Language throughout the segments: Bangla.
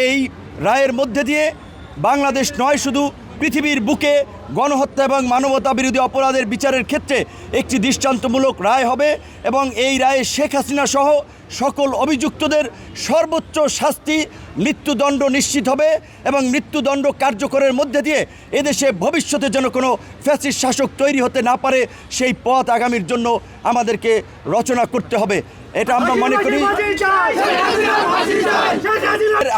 এই রায়ের মধ্যে দিয়ে বাংলাদেশ নয় শুধু পৃথিবীর বুকে গণহত্যা এবং মানবতা বিরোধী অপরাধের বিচারের ক্ষেত্রে একটি দৃষ্টান্তমূলক রায় হবে এবং এই রায়ে শেখ হাসিনা সহ সকল অভিযুক্তদের সর্বোচ্চ শাস্তি মৃত্যুদণ্ড নিশ্চিত হবে এবং মৃত্যুদণ্ড কার্যকরের মধ্যে দিয়ে এদেশে ভবিষ্যতে যেন কোনো ফ্যাসিস্ট শাসক তৈরি হতে না পারে সেই পথ আগামীর জন্য আমাদেরকে রচনা করতে হবে। এটা আমরা মনে করি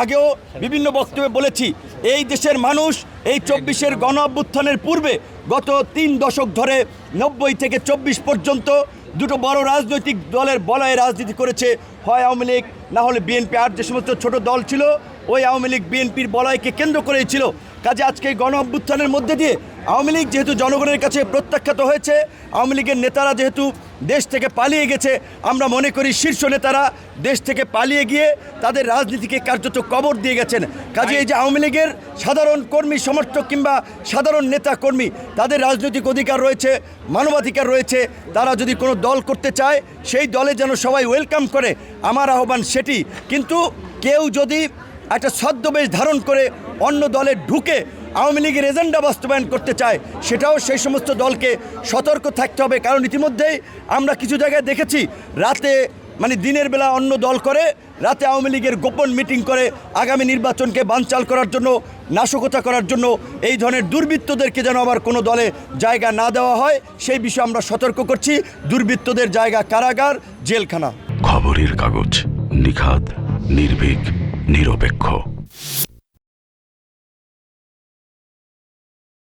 আগেও বিভিন্ন বক্তব্যে বলেছি এই দেশের মানুষ এই চব্বিশের গণ অভ্যুত্থানের পূর্বে গত তিন দশক ধরে নব্বই থেকে চব্বিশ পর্যন্ত দুটো বড় রাজনৈতিক দলের বলয়ে রাজনীতি করেছে। হয় আওয়ামী লীগ, না হলে বিএনপি। আর যে সমস্ত ছোট দল ছিল, ওই আওয়ামী লীগ বিএনপির বলয়কে কেন্দ্র করেই ছিল। কাজে আজকে গণ অভ্যুত্থানের মধ্যে দিয়ে আওয়ামী লীগ যেহেতু জনগণের কাছে প্রত্যাখ্যাত হয়েছে, আওয়ামী লীগের নেতারা যেহেতু দেশ থেকে পালিয়ে গেছে, আমরা মনে করি শীর্ষ নেতারা দেশ থেকে পালিয়ে গিয়ে তাদের রাজনীতিকে কার্যত কবর দিয়ে গেছেন। কাজে এই যে আওয়ামী লীগের সাধারণ কর্মী, সমর্থক কিংবা সাধারণ নেতা কর্মী তাদের রাজনৈতিক অধিকার রয়েছে, মানবাধিকার রয়েছে, তারা যদি কোনো দল করতে চায়, সেই দলে যেন সবাই ওয়েলকাম করে, আমার আহ্বান সেটি। কিন্তু কেউ যদি একটা ছদ্মবেশ ধারণ করে অন্য দলে ঢুকে আওয়ামী লীগের এজেন্ডা বাস্তবায়ন করতে চায়, সেটাও সেই সমস্ত দলকে সতর্ক থাকতে হবে। কারণ ইতিমধ্যেই আমরা কিছু জায়গায় দেখেছি, রাতে মানে দিনের বেলা অন্য দল করে, রাতে আওয়ামী লীগের গোপন মিটিং করে আগামী নির্বাচনকে বানচাল করার জন্য, নাশকতা করার জন্য এই ধরনের দুর্বৃত্তদেরকে যেন আবার কোনো দলে জায়গা না দেওয়া হয়, সেই বিষয়ে আমরা সতর্ক করছি। দুর্বৃত্তদের জায়গা কারাগার, জেলখানা। খবরের কাগজ নিখাত নির্ভীক, নিরপেক্ষ।